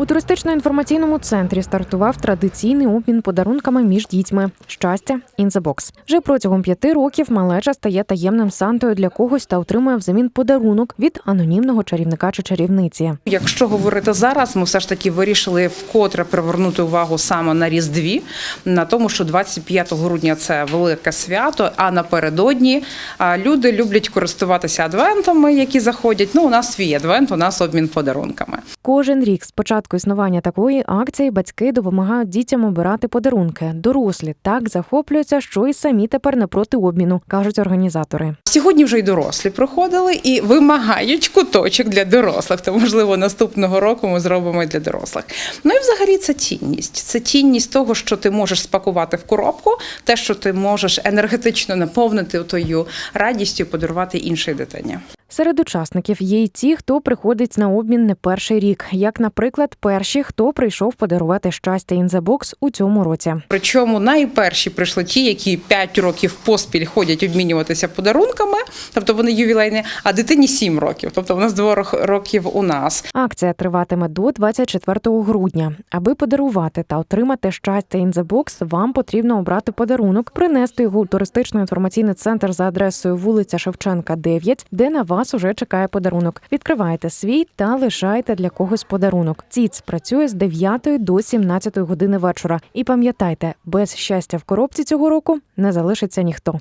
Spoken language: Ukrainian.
У туристично-інформаційному центрі стартував традиційний обмін подарунками між дітьми. Щастя in the box. Вже протягом п'яти років малеча стає таємним сантою для когось та отримує взамін подарунок від анонімного чарівника чи чарівниці. Якщо говорити зараз, ми все ж таки вирішили вкотре привернути увагу саме на Різдві, на тому, що 25 грудня це велике свято. А напередодні люди люблять користуватися адвентами, які заходять. Ну, у нас свій адвент, у нас обмін подарунками. Кожен рік з початку існування такої акції батьки допомагають дітям обирати подарунки. Дорослі так захоплюються, що й самі тепер не проти обміну, кажуть організатори. Сьогодні вже й дорослі приходили і вимагають куточок для дорослих. То можливо наступного року ми зробимо для дорослих. Ну і взагалі це цінність. Це цінність того, що ти можеш спакувати в коробку, те, що ти можеш енергетично наповнити тою радістю, подарувати іншій дитині. Серед учасників є й ті, хто приходить на обмін не перший рік, як, наприклад, перші, хто прийшов подарувати щастя box у цьому році. Причому найперші прийшли ті, які 5 років поспіль ходять обмінюватися подарунками, тобто вони ювілейні, а дитині 7 років, тобто в нас дворог років у нас. Акція триватиме до 24 грудня. Аби подарувати та отримати щастя box, вам потрібно обрати подарунок, принести його у туристично-інформаційний центр за адресою вулиця Шевченка, 9, де на вас уже чекає подарунок. Відкривайте свій та лишайте для когось подарунок. ЦІЦ працює з 9 до 17 години вечора. І пам'ятайте, без щастя в коробці цього року не залишиться ніхто.